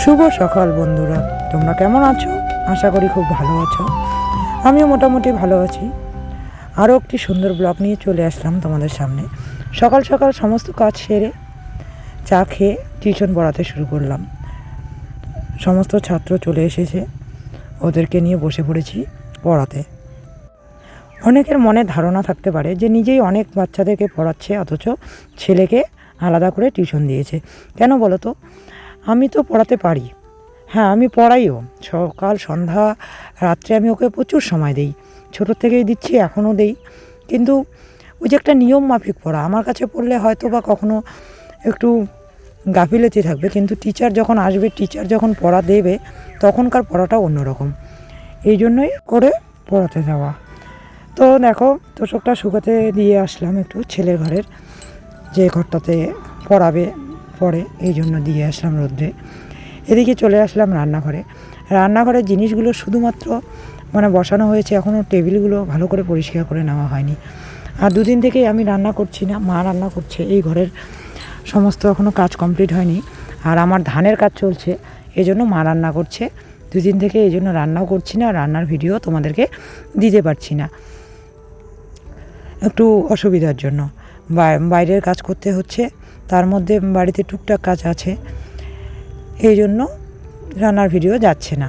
শুভ সকাল বন্ধুরা। তোমরা কেমন আছো? আশা করি খুব ভালো আছো। আমিও মোটামুটি ভালো আছি। আরও একটি সুন্দর ব্লগ নিয়ে চলে আসলাম তোমাদের সামনে। সকাল সকাল সমস্ত কাজ সেরে চা খেয়ে টিউশন পড়াতে শুরু করলাম। সমস্ত ছাত্র চলে এসেছে। ওদেরকে নিয়ে বসে পড়েছি পড়াতে। অনেকের মনে ধারণা থাকতে পারে যে নিজেই অনেক বাচ্চাদেরকে পড়াচ্ছে, অথচ ছেলেকে আলাদা করে টিউশন দিয়েছে। কেন বলো তো? আমি তো পড়াতে পারি। হ্যাঁ আমি পড়াইও। সকাল, সন্ধ্যা, রাত্রে আমি ওকে প্রচুর সময় দিই। ছোটোর থেকেই দিচ্ছি, এখনও দেই। কিন্তু ওই যে একটা নিয়ম মাফিক পড়া, আমার কাছে পড়লে হয়তো বা কখনো একটু গাফিলতি থাকবে। কিন্তু টিচার যখন আসবে টিচার যখন পড়া দেবে, তখনকার পড়াটা অন্যরকম। এই জন্যই করে পড়াতে যাওয়া। তো দেখো, তোষকটা শুকাতে দিয়ে আসলাম একটু ছেলের ঘরের, যে ঘরটাতে পড়াবে। পড়ে এই জন্য দিয়ে আসলাম রোদ্রে। এদিকে চলে আসলাম রান্নাঘরে। রান্নাঘরের জিনিসগুলো শুধুমাত্র মানে বসানো হয়েছে, এখনও টেবিলগুলো ভালো করে পরিষ্কার করে নেওয়া হয়নি। আর দুদিন থেকেই আমি রান্না করছি না, মা রান্না করছে। এই ঘরের সমস্ত এখনও কাজ কমপ্লিট হয়নি। আর আমার ধানের কাজ চলছে এই জন্য মা রান্না করছে। দুদিন থেকে এই জন্য রান্নাও করছি না, রান্নার ভিডিও তোমাদেরকে দিতে পারছি না। একটু অসুবিধার জন্য। বাইরের কাজ করতে হচ্ছে। তার মধ্যে বাড়িতে টুকটাক কাজ আছে। এই জন্য রান্নার ভিডিও যাচ্ছে না।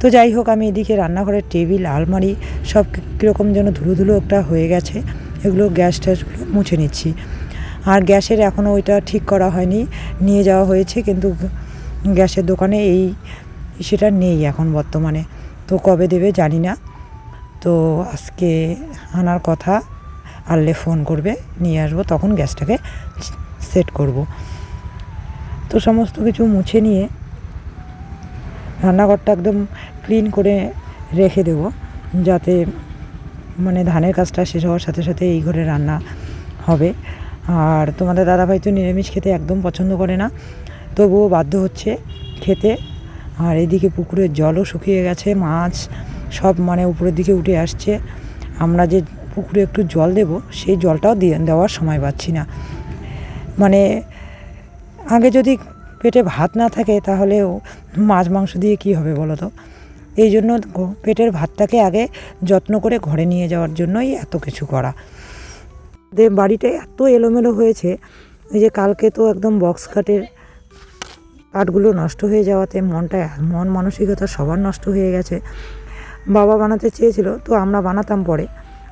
তো যাই হোক, আমি এদিকে রান্নাঘরের টেবিল, আলমারি সব কীরকম যেন ধুলো ধুলো একটা হয়ে গেছে। এগুলো গ্যাস ট্যাসগুলো মুছে নিচ্ছি। আর গ্যাসের এখনও ওইটা ঠিক করা হয়নি, নিয়ে যাওয়া হয়েছে, কিন্তু গ্যাসের দোকানে এই সেটা নেই এখন বর্তমানে। তো কবে দেবে জানি না। তো আজকে আনার কথা আনলে ফোন করবে, নিয়ে আসব, তখন গ্যাসটাকে সেট করব। তো সমস্ত কিছু মুছে নিয়ে রান্নাঘরটা একদম ক্লিন করে রেখে দেবো, যাতে মানে ধানের কাজটা শেষ হওয়ার সাথে সাথে এই ঘরে রান্না হবে। আর তোমাদের দাদাভাই তো নিরামিষ খেতে একদম পছন্দ করে না, তবুও বাধ্য হচ্ছে খেতে। আর এদিকে পুকুরের জলও শুকিয়ে গেছে, মাছ সব মানে উপরের দিকে উঠে আসছে। আমরা যে পুকুরে একটু জল দেব, সেই জলটাও দেওয়ার সময় পাচ্ছি না। মানে আগে যদি পেটে ভাত না থাকে তাহলেও মাছ মাংস দিয়ে কি হবে বলো তো? এই জন্য পেটের ভাতটাকে আগে যত্ন করে ঘরে নিয়ে যাওয়ার জন্যই এত কিছু করা। বাড়িটা এত এলোমেলো হয়েছে, এই যে কালকে তো একদম বক্স কাটের কাঠগুলো নষ্ট হয়ে যাওয়াতে মনটা মন মানসিকতা সবার নষ্ট হয়ে গেছে। বাবা বানাতে চেয়েছিল, তো আমরা বানাতাম পরে।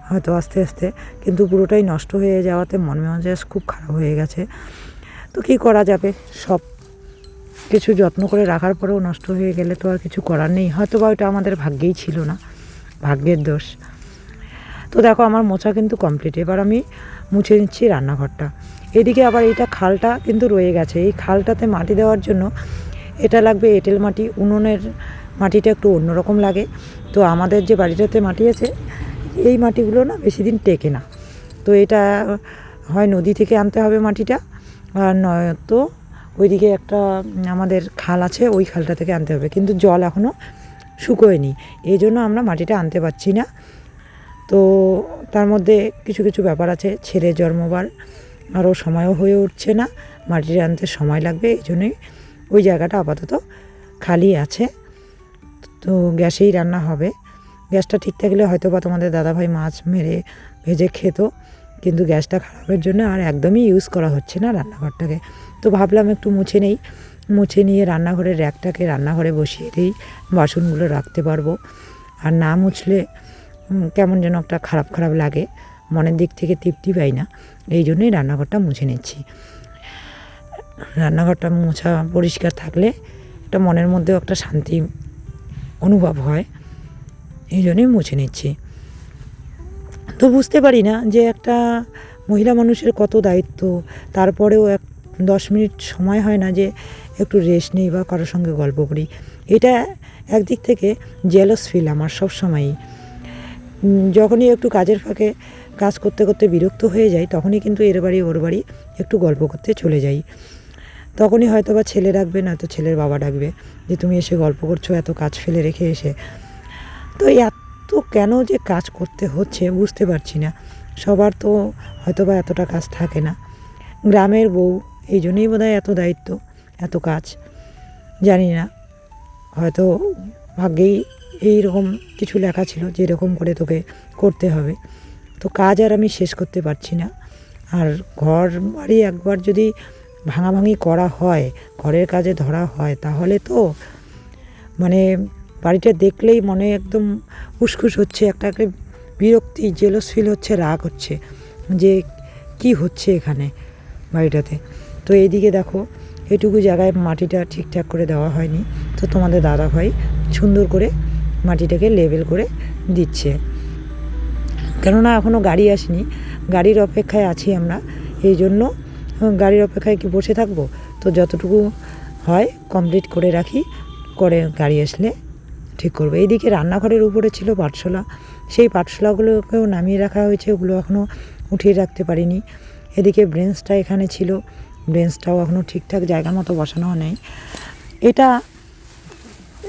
হয়তো আস্তে আস্তে, কিন্তু পুরোটাই নষ্ট হয়ে যাওয়াতে মন মেজাজ খুব খারাপ হয়ে গেছে। তো কী করা যাবে? সব কিছু যত্ন করে রাখার পরেও নষ্ট হয়ে গেলে তো আর কিছু করার নেই। হয়তো বা ওটা আমাদের ভাগ্যেই ছিল না, ভাগ্যের দোষ। তো দেখো, আমার মোছা কিন্তু কমপ্লিট এবার আমি মুছে নিচ্ছি রান্নাঘরটা। এদিকে আবার এইটা খালটা কিন্তু রয়ে গেছে। এই খালটাতে মাটি দেওয়ার জন্য এটা লাগবে এঁটেল মাটি। উনুনের মাটিটা একটু অন্যরকম লাগে। তো আমাদের যে বাড়িটাতে মাটি আছে এই মাটিগুলো না বেশি দিন টেকে না। তো এটা হয় নদী থেকে আনতে হবে মাটিটা, আর নয়তো ওইদিকে একটা আমাদের খাল আছে, ওই খালটা থেকে আনতে হবে। কিন্তু জল এখনও শুকোয়নি, এই জন্য আমরা মাটিটা আনতে পারছি না। তো তার মধ্যে কিছু কিছু ব্যাপার আছে, ছেলে জন্মবার আরও সময়ও হয়ে উঠছে না, মাটিটা আনতে সময় লাগবে, এই জন্যই ওই জায়গাটা আপাতত খালি আছে। তো গ্যাসেই রান্না হবে। গ্যাসটা ঠিক থাকলে হয়তো বা তোমাদের দাদাভাই মাছ মেরে ভেজে খেত, কিন্তু গ্যাসটা খারাপের জন্য আর একদমই ইউজ করা হচ্ছে না রান্নাঘরটাকে। তো ভাবলাম একটু মুছে নেই, মুছে নিয়ে রান্নাঘরের র্যাকটাকে রান্নাঘরে বসিয়ে দিই, বাসনগুলো রাখতে পারব। আর না মুছলে কেমন যেন একটা খারাপ খারাপ লাগে, মনের দিক থেকে তৃপ্তি পাই না, এই জন্যই রান্নাঘরটা মুছে নিচ্ছি। রান্নাঘরটা মোছা পরিষ্কার থাকলে একটা মনের মধ্যেও একটা শান্তি অনুভব হয়। এই জন্যই মুছে নিচ্ছি। তো বুঝতে পারি না যে একটা মহিলা মানুষের কত দায়িত্ব, তারপরেও এক দশ মিনিট সময় হয় না যে একটু রেস্ট নেই বা কারোর সঙ্গে গল্প করি। এটা একদিক থেকে জেলাস ফিল আমার সব সময়ই যখনই একটু কাজের ফাঁকে কাজ করতে করতে বিরক্ত হয়ে যাই, তখনই কিন্তু এর বাড়ি ওর বাড়ি একটু গল্প করতে চলে যাই। তখনই হয়তো বা ছেলে ডাকবে না তো ছেলের বাবা ডাকবে যে, তুমি এসে গল্প করছ, এত কাজ ফেলে রেখে এসে। তো এত কেন যে কাজ করতে হচ্ছে বুঝতে পারছি না। সবার তো হয়তো বা এতটা কাজ থাকে না। গ্রামের বউ, এই জন্যই বোধহয় এত দায়িত্ব, এত কাজ। জানি না, হয়তো ভাগ্যেই এই রকম কিছু লেখা ছিল যে এরকম করে তোকে করতে হবে। তো কাজ আর আমি শেষ করতে পারছি না। আর ঘর বাড়ি একবার যদি ভাঙাভাঙি করা হয়, ঘরের কাজে ধরা হয়, তাহলে তো মানে বাড়িটা দেখলেই মনে একদম উসখুস হচ্ছে, একটা বিরক্তি জেলস ফিল হচ্ছে, রাগ হচ্ছে যে কি হচ্ছে এখানে বাড়িটাতে। তো এইদিকে দেখো, এটুকু জায়গায় মাটিটা ঠিকঠাক করে দেওয়া হয়নি। তো তোমাদের দাদা ভাই সুন্দর করে মাটিটাকে লেবেল করে দিচ্ছে। কেননা এখনও গাড়ি আসেনি, গাড়ির অপেক্ষায় আছি আমরা, এই জন্য গাড়ির অপেক্ষায় কি বসে থাকব? তো যতটুকু হয় কমপ্লিট করে রাখি, করে গাড়ি আসলে ঠিক করব। এইদিকে রান্নাঘরের উপরে ছিল পাটশোলা সেই পাটশোলাগুলোকেও নামিয়ে রাখা হয়েছে, ওগুলো এখনও উঠিয়ে রাখতে পারিনি। এদিকে ব্রেঞ্চটা এখানে ছিল, ব্রেঞ্চটাও এখনও ঠিকঠাক জায়গা মতো বসানো নেই। এটা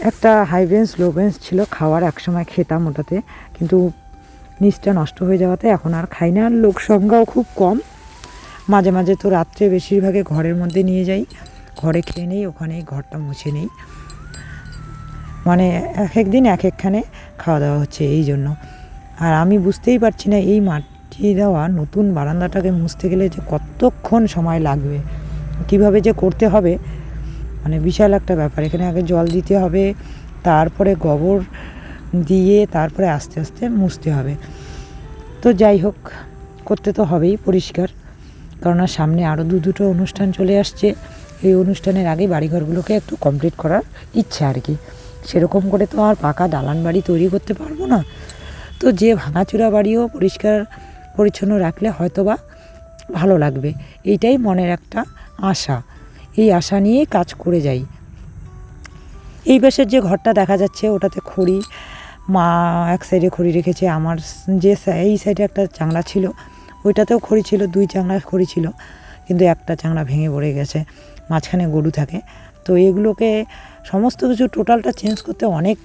একটা হাই বেঞ্চ লো বেঞ্চ ছিল, খাওয়ার একসময় খেতাম ওটাতে, কিন্তু নিচটা নষ্ট হয়ে যাওয়াতে এখন আর খাই না। আর লোক সংখ্যাও খুব কম। মাঝে মাঝে তো রাত্রে বেশিরভাগে ঘরের মধ্যে নিয়ে যাই। ঘরে খেয়ে নেই, ওখানেই ঘরটা মুছে নেই। মানে এক এক দিন এক একখানে খাওয়া দাওয়া হচ্ছে এই জন্য। আর আমি বুঝতেই পারছি না এই মাটি দেওয়া নতুন বারান্দাটাকে মুছতে গেলে যে কতক্ষণ সময় লাগবে? কীভাবে যে করতে হবে? মানে বিশাল একটা ব্যাপার। এখানে আগে জল দিতে হবে, তারপরে গোবর দিয়ে তারপরে আস্তে আস্তে মুছতে হবে। তো যাই হোক, করতে তো হবেই পরিষ্কার। কেননা সামনে আরও দু দুটো অনুষ্ঠান চলে আসছে। এই অনুষ্ঠানের আগে বাড়িঘরগুলোকে একটু কমপ্লিট করার ইচ্ছা আর কি। সেরকম করে তো আর পাকা দালান বাড়ি তৈরি করতে পারব না। তো যে ভাঙাচোরা বাড়িও পরিষ্কার, পরিচ্ছন্ন রাখলে হয়তো বা ভালো লাগবে। এইটাই মনের একটা আশা। এই আশা নিয়েই কাজ করে যাই। এই পাশের যে ঘরটা দেখা যাচ্ছে, ওটাতে খড়ি, মা এক সাইডে খড়ি রেখেছে, আমার যে এই সাইডে একটা চাংড়া ছিল, ওইটাতেও খড়ি ছিল, দুই চাংড়া খড়ি ছিল, কিন্তু একটা চাংড়া ভেঙে পড়ে গেছে, মাঝখানে গরু থাকে। তো এগুলোকে সমস্ত কিছু টোটালটা চেঞ্জ করতে অনেক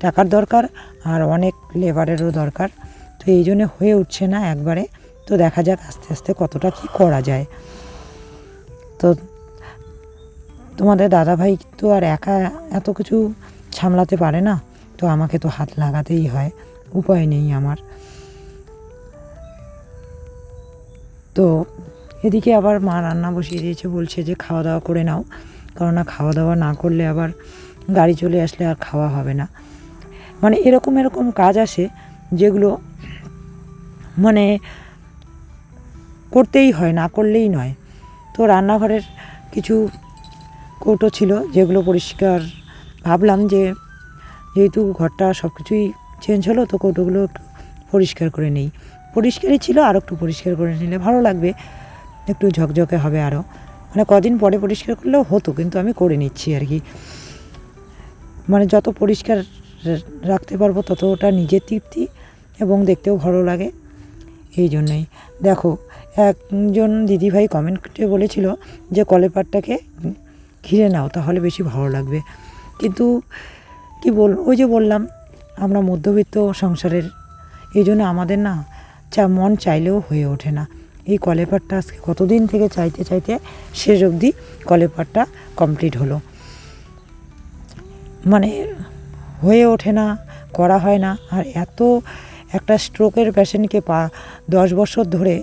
টাকার দরকার আর অনেক লেবারেরও দরকার। তো এই জন্যে হয়ে উঠছে না একবারে। তো দেখা যাক আস্তে আস্তে কতটা কি করা যায়। তো তোমাদের দাদাভাই তো আর একা এত কিছু সামলাতে পারে না। তো আমাকে তো হাত লাগাতেই হয়। উপায় নেই আমার। তো এদিকে আবার মা রান্না বসিয়ে দিয়েছে, বলছে যে খাওয়া দাওয়া করে নাও। কেননা খাওয়া দাওয়া না করলে আবার গাড়ি চলে আসলে আর খাওয়া হবে না। মানে এরকম এরকম কাজ আসে যেগুলো মানে করতেই হয়, না করলেই নয়। তো রান্নাঘরের কিছু কৌটো ছিল যেগুলো পরিষ্কার। ভাবলাম যে যেহেতু ঘরটা সব কিছুই চেঞ্জ হলো, তো কৌটোগুলো একটু পরিষ্কার করে নেই। পরিষ্কারই ছিল আর একটু পরিষ্কার করে নিলে ভালো লাগবে। একটু ঝকঝকে হবে আরও মানে কদিন পরে পরিষ্কার করলেও হতো, কিন্তু আমি করে নিচ্ছি আর কি। মানে যত পরিষ্কার রাখতে পারব তত ওটা নিজের তৃপ্তি এবং দেখতেও ভালো লাগে, এই জন্যই। দেখো, একজন দিদিভাই কমেন্টে বলেছিল যে কলেপাটটাকে ঘিরে নাও, তাহলে বেশি ভালো লাগবে। কিন্তু কি বল, ওই যে বললাম, আমরা মধ্যবিত্ত সংসারের, এই জন্য আমাদের না চা, মন চাইলেও হয়ে ওঠে না। এই কলেপারটা আজকে কতদিন থেকে চাইতে চাইতে শেষ অবধি কলেপারটা কমপ্লিট হলো। মানে হয়ে ওঠে না, করা হয় না, আর এত একটা স্ট্রোকের পেশেন্টকে পা, দশ বছর ধরে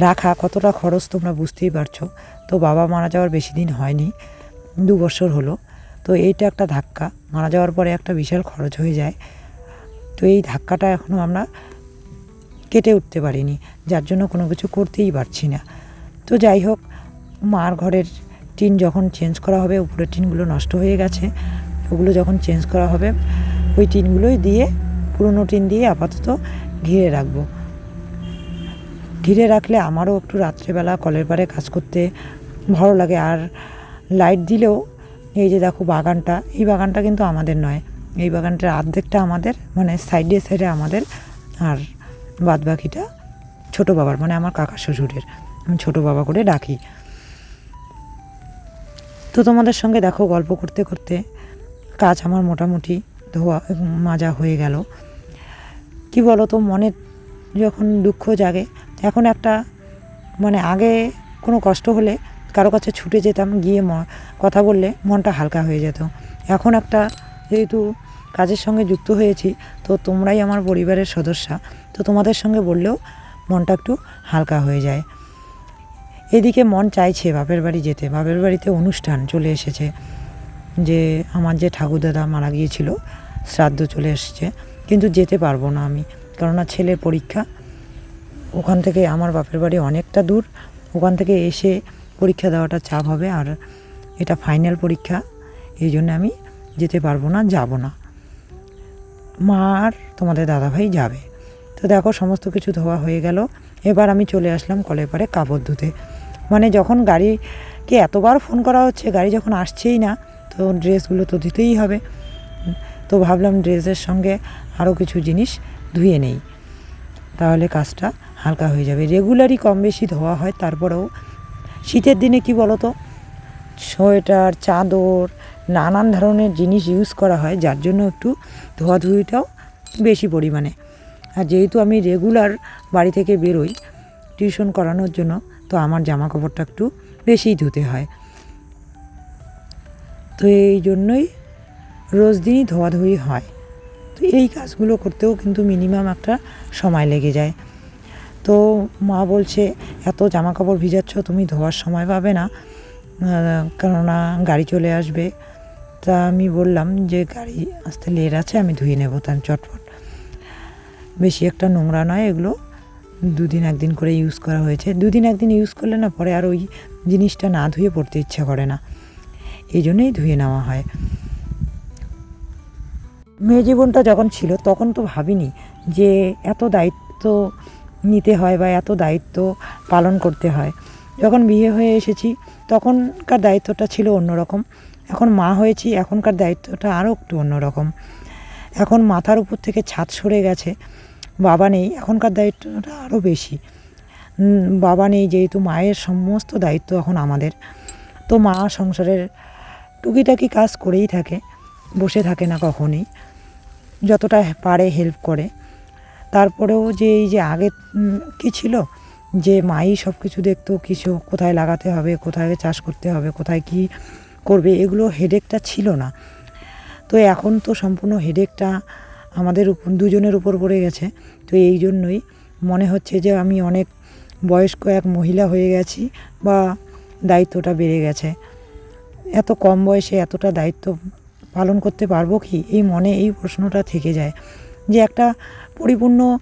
রাখা কতটা খরচ তোমরা বুঝতেই পারছ। তো বাবা মারা যাওয়ার বেশি দিন হয়নি, দু বছর হলো। তো এইটা একটা ধাক্কা, মারা যাওয়ার পরে একটা বিশাল খরচ হয়ে যায়। তো এই ধাক্কাটা এখনও আমরা কেটে উঠতে পারিনি, যার জন্য কোনো কিছু করতেই পারছি না। তো যাই হোক, মার ঘরের টিন যখন চেঞ্জ করা হবে, উপরের টিনগুলো নষ্ট হয়ে গেছে, ওগুলো যখন চেঞ্জ করা হবে, ওই টিনগুলোই দিয়ে, পুরনো টিন দিয়ে আপাতত ঘিরে রাখব। ঘিরে রাখলে আমারও একটু রাত্রেবেলা কলের পাড়ে কাজ করতে ভালো লাগে, আর লাইট দিলেও এই যে দেখো বাগানটা, এই বাগানটা কিন্তু আমাদের নয়, এই বাগানটার অর্ধেকটা আমাদের মানে সাইডে সাইডে আমাদের, আর বাদ বাকিটা ছোটো বাবার মানে আমার কাকা শ্বশুরের। আমি ছোটো বাবা করে ডাকি। তো তোমাদের সঙ্গে দেখো, গল্প করতে করতে কাজ আমার মোটামুটি ধোয়া মাজা হয়ে গেল। কি বলো তো মনে যখন দুঃখ জাগে, এখন একটা মানে আগে কোনো কষ্ট হলে কারও কাছে ছুটে যেতাম, গিয়ে কথা বললে মনটা হালকা হয়ে যেত। এখন একটা যেহেতু কাজের সঙ্গে যুক্ত হয়েছি, তো তোমরাই আমার পরিবারের সদস্যা তো তোমাদের সঙ্গে বললেও মনটা একটু হালকা হয়ে যায়। এদিকে মন চাইছে বাপের বাড়ি যেতে। বাপের বাড়িতে অনুষ্ঠান চলে এসেছে। যে আমার যে ঠাকুরদাদা মারা গিয়েছিল, শ্রাদ্ধ চলে এসেছে। কিন্তু যেতে পারব না আমি। কেননা ছেলের পরীক্ষা। ওখান থেকে আমার বাপের বাড়ি অনেকটা দূর। ওখান থেকে এসে পরীক্ষা দেওয়াটা চাপ হবে আর এটা ফাইনাল পরীক্ষা। এই জন্য আমি যেতে পারব না, যাব না। মা আর তোমাদের দাদাভাই যাবে। তো দেখো সমস্ত কিছু ধোয়া হয়ে গেল। এবার আমি চলে আসলাম কলের পারে কাপড় ধুতে মানে যখন গাড়িকে এতবার ফোন করা হচ্ছে, গাড়ি যখন আসছেই না, তো ড্রেসগুলো তো ধুতেই হবে। তো ভাবলাম ড্রেসের সঙ্গে আরও কিছু জিনিস ধুয়ে নেই। তাহলে কাজটা হালকা হয়ে যাবে। রেগুলারই কম বেশি ধোয়া হয়, তারপরেও শীতের দিনে কি বলো তো সোয়েটার, চাদর, নানান ধরনের জিনিস ইউজ করা হয়, যার জন্য একটু ধোয়াধুয়িটাও বেশি পরিমাণে। আর যেহেতু আমি রেগুলার বাড়ি থেকে বেরোই টিউশন করানোর জন্য, তো আমার জামা কাপড়টা একটু বেশিই ধুতে হয়। তো এই জন্যই রোজ দিনই ধোয়াধুয়ি হয়। তো এই কাজগুলো করতেও কিন্তু মিনিমাম একটা সময় লেগে যায়। তো মা বলছে, এত জামা কাপড় ভিজাচ্ছ, তুমি ধোয়ার সময় পাবে না কেননা গাড়ি চলে আসবে। তা আমি বললাম যে, গাড়ি আসতে লেট আছে, আমি ধুয়ে নেব। তার চটপট বেশি একটা নোংরা নয়, এগুলো দুদিন একদিন করে ইউজ করা হয়েছে। দুদিন একদিন ইউজ করলে না পরে আর ওই জিনিসটা না ধুয়ে পড়তে ইচ্ছা করে না। এই জন্যই ধুয়ে নেওয়া হয়। মেয়ে জীবনটা যখন ছিল তখন তো ভাবিনি যে এত দায়িত্ব নিতে হয় বা এত দায়িত্ব পালন করতে হয়। যখন বিয়ে হয়ে এসেছি তখনকার দায়িত্বটা ছিল অন্যরকম। এখন মা হয়েছি, এখনকার দায়িত্বটা আরও একটু অন্যরকম। এখন মাথার উপর থেকে ছাদ সরে গেছে। বাবা নেই, এখনকার দায়িত্বটা আরও বেশি। বাবা নেই যেহেতু মায়ের সমস্ত দায়িত্ব এখন আমাদের। তো মা সংসারের টুকিটাকি কাজ করেই থাকে, বসে থাকে না কখনোই। যতটা পারে হেল্প করে। তারপরেও যে এই যে আগে কি ছিল? যে মাই সব কিছু দেখতো, কিছু কোথায় লাগাতে হবে, কোথায় চাষ করতে হবে, কোথায় কি করবে, এগুলো হেডেকটা ছিল না। তো এখন তো সম্পূর্ণ হেডেকটা আমাদের উপ- দুজনের উপর পড়ে গেছে। তো এই জন্যই মনে হচ্ছে যে আমি অনেক বয়স্ক এক মহিলা হয়ে গেছি বা দায়িত্বটা বেড়ে গেছে। এত কম বয়সে এতটা দায়িত্ব পালন করতে পারব কি? এই মনে এই প্রশ্নটা থেকে যায় যে একটা পরিপূর্ণ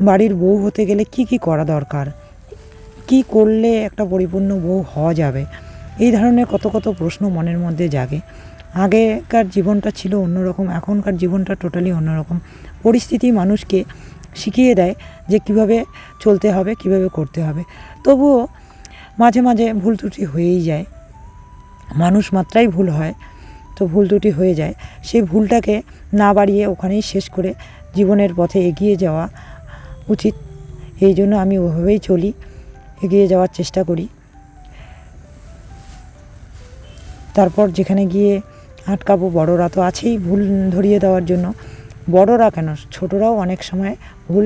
বাড়ির বউ হতে গেলে কি কি করা দরকার? কি করলে একটা পরিপূর্ণ বউ হওয়া যাবে? এই ধরনের কত কত প্রশ্ন মনের মধ্যে জাগে। আগেকার জীবনটা ছিল অন্যরকম, এখনকার জীবনটা টোটালি অন্যরকম। পরিস্থিতি মানুষকে শিখিয়ে দেয় যে কীভাবে চলতে হবে, কীভাবে করতে হবে। তবুও মাঝে মাঝে ভুল ত্রুটি হয়েই যায়। মানুষ মাত্রাই ভুল হয়, তো ভুল ত্রুটি হয়ে যায়। সেই ভুলটাকে না বাড়িয়ে ওখানেই শেষ করে জীবনের পথে এগিয়ে যাওয়া উচিত। এই জন্য আমি ওভাবেই চলি, এগিয়ে যাওয়ার চেষ্টা করি। তারপর যেখানে গিয়ে আটকাবো, বড়রা তো আছেই ভুল ধরিয়ে দেওয়ার জন্য। বড়রা কেন? ছোটরাও অনেক সময় ভুল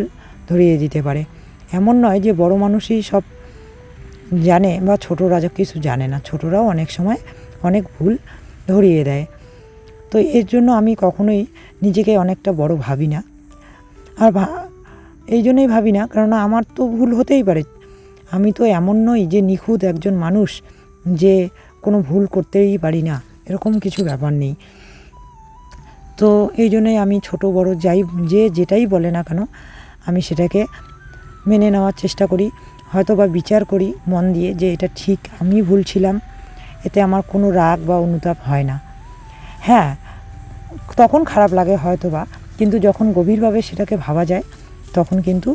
ধরিয়ে দিতে পারে। এমন নয় যে বড় মানুষই সব জানে বা ছোটরা কিছু জানে না। ছোটরাও অনেক সময় অনেক ভুল ধরিয়ে দেয়। তো এর জন্য আমি কখনোই নিজেকে অনেকটা বড় ভাবি না। আর এই জন্যই ভাবি না, কেননা আমার তো ভুল হতেই পারে। আমি তো এমন নই যে নিখুঁত একজন মানুষ যে কোনো ভুল করতেই পারি না, এরকম কিছু ব্যাপার নেই। তো এই জন্যই আমি ছোট বড় যাই, যে যেটাই বলে না কেন, আমি সেটাকে মেনে নেওয়ার চেষ্টা করি হয়তো বা বিচার করি মন দিয়ে যে এটা ঠিক, আমি ভুল ছিলাম, এতে আমার কোনো রাগ বা অনুতাপ হয় না। হ্যাঁ তখন খারাপ লাগে হয়তো বা কিন্তু যখন গভীরভাবে সেটাকে ভাবা যায়, তখন কিন্তু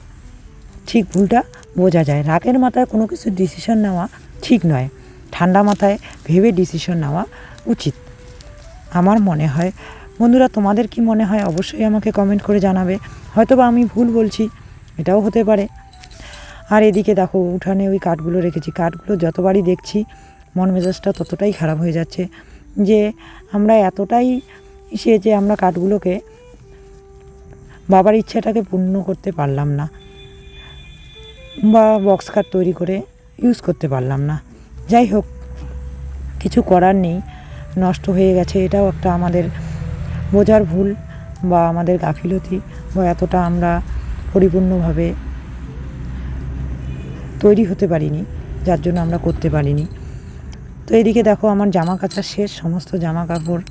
ঠিক ভুলটা বোঝা যায়। রাগের মাথায় কোনো কিছু ডিসিশন নেওয়া ঠিক নয়। ঠান্ডা মাথায় ভেবে ডিসিশন নেওয়া উচিত। আমার মনে হয়, বন্ধুরা তোমাদের কি মনে হয় অবশ্যই আমাকে কমেন্ট করে জানাবে। হয়তো বা আমি ভুল বলছি, এটাও হতে পারে। আর এদিকে দেখো, উঠানে ওই কাঠগুলো রেখেছি। কাঠগুলো যতবারই দেখছি, মন মেজাজটা ততটাই খারাপ হয়ে যাচ্ছে যে আমরা এতটাই সে যে আমরা কাঠগুলোকে বাবার ইচ্ছাটাকে পূর্ণ করতে পারলাম না বা বক্স কাঠ তৈরি করে ইউজ করতে পারলাম না। যাই হোক, কিছু করার নেই, নষ্ট হয়ে গেছে, এটাও একটা আমাদের বোঝার ভুল বা আমাদের গাফিলতি বা এতটা আমরা পরিপূর্ণভাবে তৈরি হতে পারিনি, যার জন্য আমরা করতে পারিনি। তো এদিকে দেখো, আমার জামা কাচা শেষ, সমস্ত জামা কাপড়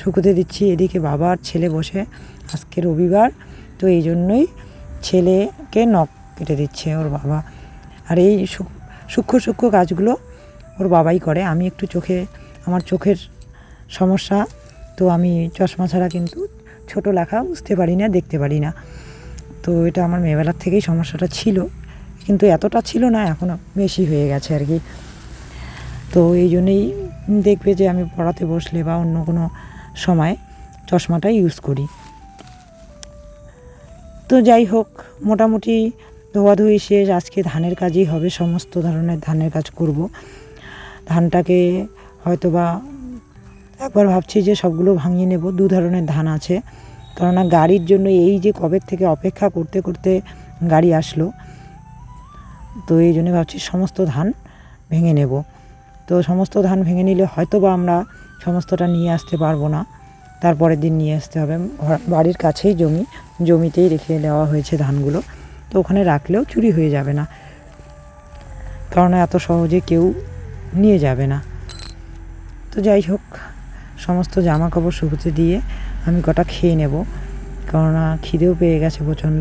শুকোতে দিচ্ছি। এদিকে বাবা আর ছেলে বসে আজকে রবিবার, তো এই জন্যই ছেলেকে নখ কেটে দিচ্ছে ওর বাবা। আর এই সূক্ষ্ম সূক্ষ্ম কাজগুলো ওর বাবাই করে। আমি একটু চোখে, আমার চোখের সমস্যা, তো আমি চশমা ছাড়া কিন্তু ছোট লেখা বুঝতে পারি না, দেখতে পারি না। তো এটা আমার মেয়েবেলার থেকেই সমস্যাটা ছিল, কিন্তু এতটা ছিল না এখনও বেশি হয়ে গেছে আর কি। তো এই জন্যেই দেখবে যে আমি পড়াতে বসলে বা অন্য কোনো সময় চশমাটা ইউজ করি। তো যাই হোক, মোটামুটি ধোয়াধুয়ি শেষ, আজকে ধানের কাজই হবে, সমস্ত ধরনের ধানের কাজ করব। ধানটাকে হয়তো বা একবার ভাবছি যে সবগুলো ভাঙিয়ে নেব, দু ধরনের ধান আছে। কেননা গাড়ির জন্য এই যে কবের থেকে অপেক্ষা করতে করতে গাড়ি আসলো, তো এই জন্য ভাবছি সমস্ত ধান ভেঙে নেব। তো সমস্ত ধান ভেঙে নিলে হয়তো বা আমরা সমস্তটা নিয়ে আসতে পারব না। তারপরের দিন নিয়ে আসতে হবে। বাড়ির কাছেই জমি, জমিতেই রেখে দেওয়া হয়েছে ধানগুলো। তো ওখানে রাখলেও চুরি হয়ে যাবে না। কারণ এত সহজে কেউ নিয়ে যাবে না। তো যাই হোক, সমস্ত জামা কাপড় শুকুতে দিয়ে আমি কটা খেয়ে নেব, কেননা খিদেও পেয়ে গেছে প্রচণ্ড।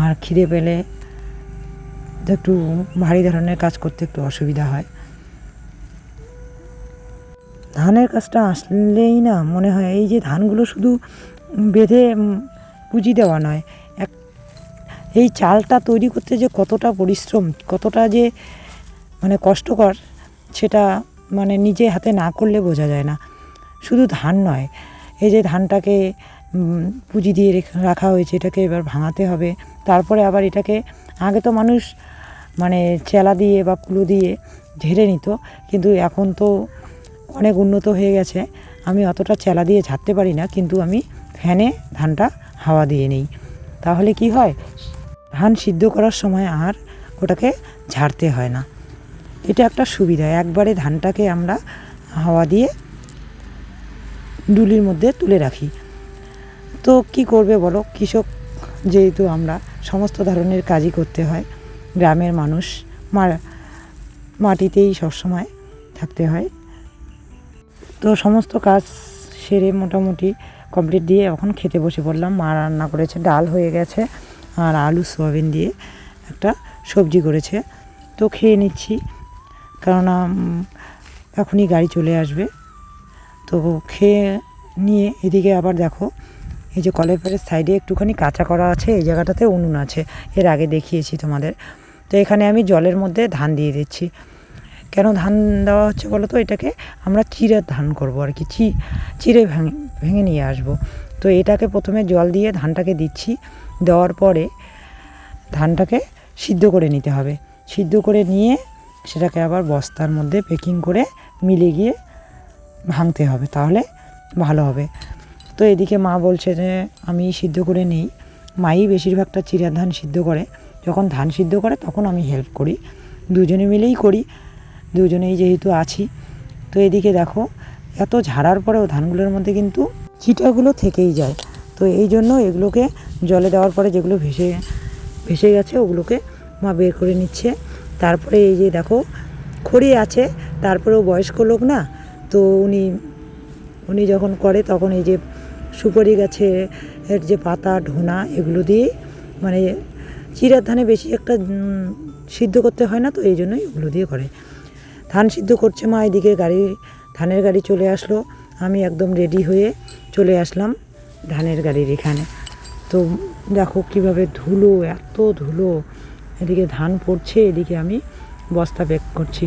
আর খিদে পেলে একটু ভারী ধরনের কাজ করতে একটু অসুবিধা হয়। ধানের কাজটা আসলেই না, মনে হয় এই যে ধানগুলো শুধু বেঁধে পুঁজি দেওয়া নয়, এক এই চালটা তৈরি করতে যে কতটা পরিশ্রম, কতটা যে মানে কষ্টকর, সেটা মানে নিজে হাতে না করলে বোঝা যায় না। শুধু ধান নয়, এই যে ধানটাকে পুঁজি দিয়ে রাখা হয়েছে, এটাকে এবার ভাঙাতে হবে। তারপরে আবার এটাকে, আগে তো মানুষ মানে চেলা দিয়ে বা কুলো দিয়ে ঝেড়ে নিত, কিন্তু এখন তো অনেক উন্নত হয়ে গেছে। আমি অতটা চেলা দিয়ে ঝাড়তে পারি না, কিন্তু আমি ফ্যানে ধানটা হাওয়া দিয়ে নিই। তাহলে কি হয়? ধান সিদ্ধ করার সময় আর ওটাকে ঝাড়তে হয় না। এটা একটা সুবিধা। একবারে ধানটাকে আমরা হাওয়া দিয়ে ডুলির মধ্যে তুলে রাখি। তো কি করবে বলো? কৃষক যেহেতু আমরা সমস্ত ধরনের কাজই করতে হয়, গ্রামের মানুষ মা মাটিতেই সবসময় থাকতে হয়। তো সমস্ত কাজ সেরে মোটামুটি কমপ্লিট দিয়ে এখন খেতে বসে পড়লাম। মা রান্না করেছে, ডাল হয়ে গেছে আর আলু, সোয়াবিন দিয়ে একটা সবজি করেছে। তো খেয়ে নিচ্ছি। কেননা এখনই গাড়ি চলে আসবে। তো খেয়ে নিয়ে এদিকে আবার দেখো, এই যে কলের পাড়ের সাইডে একটুখানি কাঁচা করা আছে, এই জায়গাটাতে উনুন আছে। এর আগে দেখিয়েছি তোমাদের। তো এখানে আমি জলের মধ্যে ধান দিয়ে দিচ্ছি। কেন ধান দেওয়া হচ্ছে বলো তো? এটাকে আমরা চিড়ে ধান করব আর কি। চি, চিড়ে ভেঙে ভেঙে নিয়ে আসব। তো এটাকে প্রথমে জল দিয়ে ধানটাকে দিচ্ছি। দেওয়ার পরে ধানটাকে সিদ্ধ করে নিতে হবে। সিদ্ধ করে নিয়ে সেটাকে আবার বস্তার মধ্যে প্যাকিং করে মিলে গিয়ে ভাঙতে হবে, তাহলে ভালো হবে। তো এদিকে মা বলছে যে, আমি সিদ্ধ করে নিই। মাই বেশিরভাগটা চিড়ার ধান সিদ্ধ করে। যখন ধান সিদ্ধ করে, তখন আমি হেল্প করি। দুজনে মিলেই করি। দুজনেই যেহেতু আছি। তো এদিকে দেখো, এত ঝাড়ার পরেও ধানগুলোর মধ্যে কিন্তু চিটাগুলো থেকেই যায়। তো এই জন্য এগুলোকে জলে দেওয়ার পরে যেগুলো ভেসে ভেসে গেছে, ওগুলোকে মা বের করে নিচ্ছে। তারপরে এই যে দেখো, খড়ি আছে, তারপরেও বয়স্ক লোক না? তো উনি উনি যখন করে তখন এই যে সুপারি গাছে এর যে পাতা, ঢোনা এগুলো দিয়ে মানে চিরার ধানে বেশি একটা সিদ্ধ করতে হয় না তো, এই জন্যই এগুলো দিয়ে করে। ধান সিদ্ধ করছে মা, এদিকে গাড়ি, ধানের গাড়ি চলে আসলো। আমি একদম রেডি হয়ে চলে আসলাম ধানের গাড়ির এখানে। তো দেখো কীভাবে ধুলো, এত ধুলো। এদিকে ধান পড়ছে, এদিকে আমি বস্তা প্যাক করছি।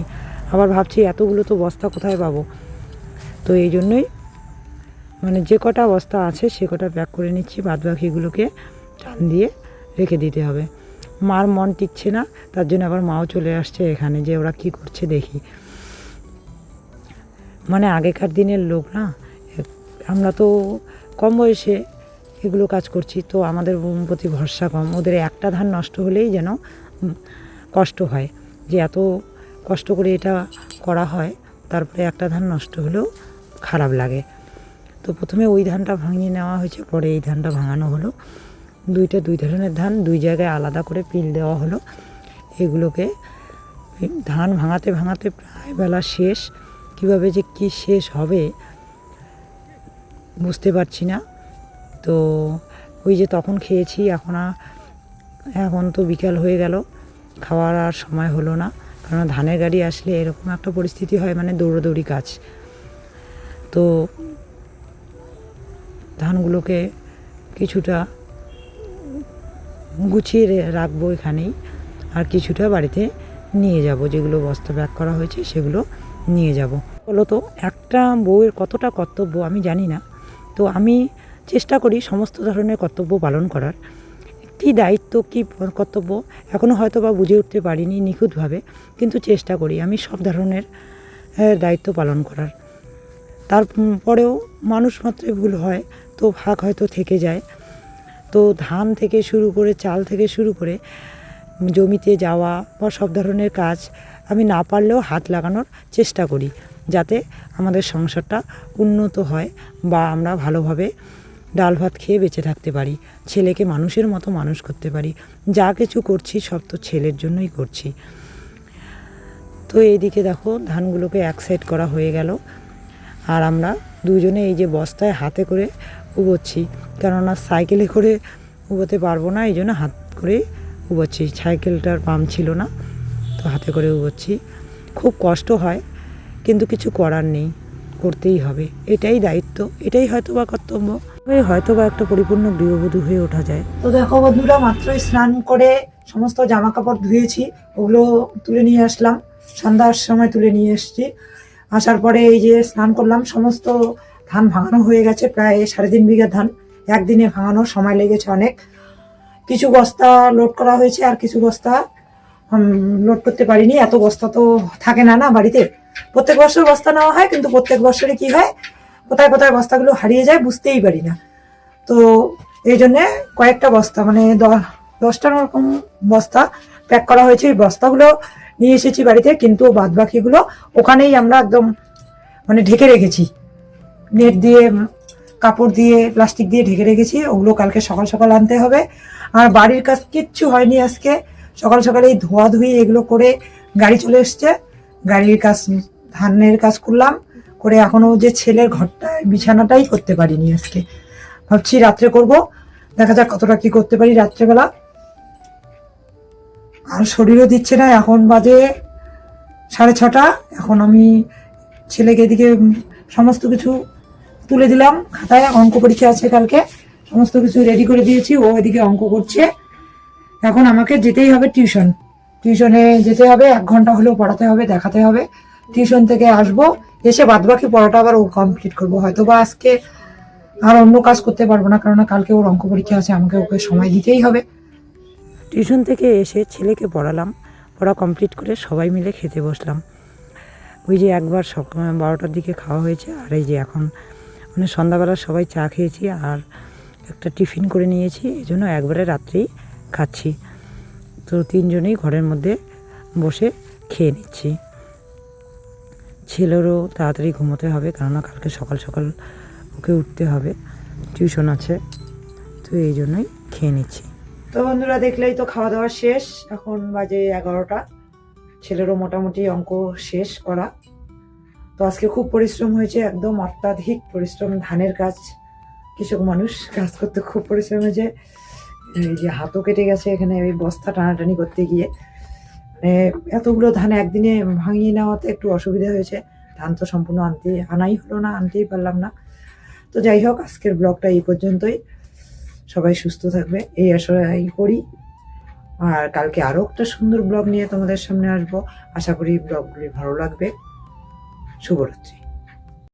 আবার ভাবছি এতগুলো তো বস্তা কোথায় পাবো? তো এই জন্যই মানে যে কটা বস্তা আছে সে কটা প্যাক করে নিচ্ছি বাদ বাকিগুলোকে টান দিয়ে রেখে দিতে হবে। মার মন টিকছে না, তার জন্য আবার মাও চলে আসছে এখানে যে ওরা কি করছে দেখি। মানে আগেকার দিনের লোক না আমরা তো কম বয়সে এগুলো কাজ করছি, তো আমাদের প্রতি ভরসা কম। ওদের একটা ধান নষ্ট হলেই যেন কষ্ট হয়। যে এত কষ্ট করে এটা করা হয়, তারপরে একটা ধান নষ্ট হলেও খারাপ লাগে। তো প্রথমে ওই ধানটা ভাঙিয়ে নেওয়া হয়েছে, পরে এই ধানটা ভাঙানো হলো। দুইটা, দুই ধরনের ধান, দুই জায়গায় আলাদা করে পিল দেওয়া হলো। এগুলোকে ধান ভাঙাতে ভাঙাতে প্রায় বেলা শেষ। কীভাবে যে কী শেষ হবে বুঝতে পারছি না। তো ওই যে তখন খেয়েছি, এখন এখন তো বিকাল হয়ে গেল। খাওয়ার আর সময় হলো না। কারণ ধানের গাড়ি আসলে এরকম একটা পরিস্থিতি হয় মানে দৌড়োদৌড়ি কাজ। তো ধানগুলোকে কিছুটা গুছিয়ে রাখব এখানেই। আর কিছুটা বাড়িতে নিয়ে যাব। যেগুলো বস্তা ব্যাগ করা হয়েছে, সেগুলো নিয়ে যাব। বলো তো, একটা বউয়ের কতটা কর্তব্য আমি জানি না। তো আমি চেষ্টা করি সমস্ত ধরনের কর্তব্য পালন করার। কী দায়িত্ব কী কর্তব্য এখনও হয়তো বা বুঝে উঠতে পারিনি নিখুঁতভাবে, কিন্তু চেষ্টা করি আমি সব ধরনের দায়িত্ব পালন করার। তারপরেও মানুষ মাত্রই ভুল হয়, তো ভাগ হয়তো থেকে যায়। তো ধান থেকে শুরু করে, চাল থেকে শুরু করে, জমিতে যাওয়া বা সব ধরনের কাজ আমি না পারলেও হাত লাগানোর চেষ্টা করি, যাতে আমাদের সংসারটা উন্নত হয় বা আমরা ভালোভাবে ডাল ভাত খেয়ে বেঁচে থাকতে পারি, ছেলেকে মানুষের মতো মানুষ করতে পারি, যা কিছু করছি সব তো ছেলের জন্যই করছি। তো এইদিকে দেখো ধানগুলোকে এক সাইড করা হয়ে গেল, আর আমরা দুজনে এই যে বস্তায় হাতে করে উবোচ্ছি, কেননা সাইকেলে করে উবোতে পারব না এই জন্য হাত করে উবোচ্ছি, সাইকেলটার পাম্প ছিল না, তো হাতে করে উবোচ্ছি। খুব কষ্ট হয়, কিন্তু কিছু করার নেই, করতেই হবে, এটাই দায়িত্ব, এটাই হয়তো বা কর্তব্য। হয়ে হয়তো বা একটা পরিপূর্ণ গৃহবধূ হয়ে ওঠা যায়। তো দেখো বন্ধুরা, মাত্রই স্নান করে সমস্ত জামা কাপড় ধুয়েছি, ওগুলো তুলে নিয়ে আসলাম। সন্ধ্যার সময় তুলে নিয়ে এসেছি। আসার পরে এই যে স্নান করলাম, সমস্ত ধান ভাঙানো হয়ে গেছে, প্রায় সাড়ে তিন বিঘা ধান। একদিনে ভাঙানোর সময় লেগেছে অনেক। কিছু বস্তা লোড করা হয়েছে আর কিছু বস্তা লোড করতে পারিনি। এত বস্তা তো থাকে না না, বাড়িতে? প্রত্যেক বছর বস্তা নেওয়া হয়, কিন্তু প্রত্যেক বছরে কি হয়? কোথায় কোথায় বস্তাগুলো হারিয়ে যায় বুঝতেই পারি না। তো এই জন্যে কয়েকটা বস্তা মানে দ- দশটার রকম বস্তা প্যাক করা হয়েছে। এই বস্তাগুলো নিয়ে এসেছি বাড়িতে, কিন্তু বাদ বাকিগুলো ওখানেই আমরা একদম মানে ঢেকে রেখেছি। নেট দিয়ে, কাপড় দিয়ে, প্লাস্টিক দিয়ে ঢেকে রেখেছি। ওগুলো কালকে সকাল সকাল আনতে হবে। আর বাড়ির কাজ কিচ্ছু হয়নি আজকে। সকাল সকালে এই ধোয়াধুয়ি এগুলো করে গাড়ি চলে এসছে। গাড়ির কাজ, ধানের কাজ করলাম। করে এখনও যে ছেলের ঘরটায় বিছানাটাই করতে পারিনি আজকে। ভাবছি রাত্রে করব। দেখা যাক কতটা কি করতে পারি রাত্রেবেলা। আর শরীরও দিচ্ছে না, এখন বাজে সাড়ে ছটা। এখন আমি ছেলেকে এদিকে সমস্ত কিছু তুলে দিলাম খাতায়, অঙ্ক পরীক্ষা আছে কালকে। সমস্ত কিছু রেডি করে দিয়েছি, ও এদিকে অঙ্ক করছে। এখন আমাকে যেতেই হবে টিউশন। টিউশনে যেতে হবে, এক ঘণ্টা হলেও পড়াতে হবে, দেখাতে হবে। টিউশন থেকে আসব, এসে বাদবাকি পড়াটা আবার ও কমপ্লিট করব। হয়তো বা আজকে আর অন্য কাজ করতে পারব না কারণ কালকে ওর অঙ্ক পরীক্ষা আছে, আমাকে ওকে সময় দিতেই হবে। টিউশন থেকে এসে ছেলেকে পড়ালাম, পড়া কমপ্লিট করে সবাই মিলে খেতে বসলাম। ওই যে একবার সকাল বারোটার দিকে খাওয়া হয়েছে, আর এই যে এখন মানে সন্ধ্যাবেলা সবাই চা খেয়েছি আর একটা টিফিন করে নিয়েছি, এই জন্য একবারে রাত্রেই খাচ্ছি। তো তিনজনেই ঘরের মধ্যে বসে খেয়ে নিচ্ছি। ছেলেরও তাড়াতাড়ি ঘুমোতে হবে, কেননা কালকে সকাল সকাল ওকে উঠতে হবে। টিউশন আছে, তো এই জন্যই খেয়ে নিচ্ছি। তো বন্ধুরা দেখলেই তো খাওয়া দাওয়া শেষ, এখন বাজে এগারোটা। ছেলেরও মোটামুটি অঙ্ক শেষ করা। তো আজকে খুব পরিশ্রম হয়েছে, একদম অত্যাধিক পরিশ্রম, ধানের কাজ কৃষক মানুষ কাজ করতে খুব পরিশ্রম হয়েছে। এই যে হাতও কেটে গেছে এখানে ওই বস্তা টানাটানি করতে গিয়ে। এতগুলো ধান একদিনে ভাঙিয়ে নেওয়াতে একটু অসুবিধা হয়েছে। ধান তো সম্পূর্ণ আনতে, আনাই হলো না, আনতেই পারলাম না। তো যাই হোক, আজকের ব্লগটা এই পর্যন্তই। সবাই সুস্থ থাকবে, এই আশাই করি। আর কালকে আরও একটা সুন্দর ব্লগ নিয়ে তোমাদের সামনে আসব। আশা করি ব্লগগুলি ভালো লাগবে। শুভরাত্রি।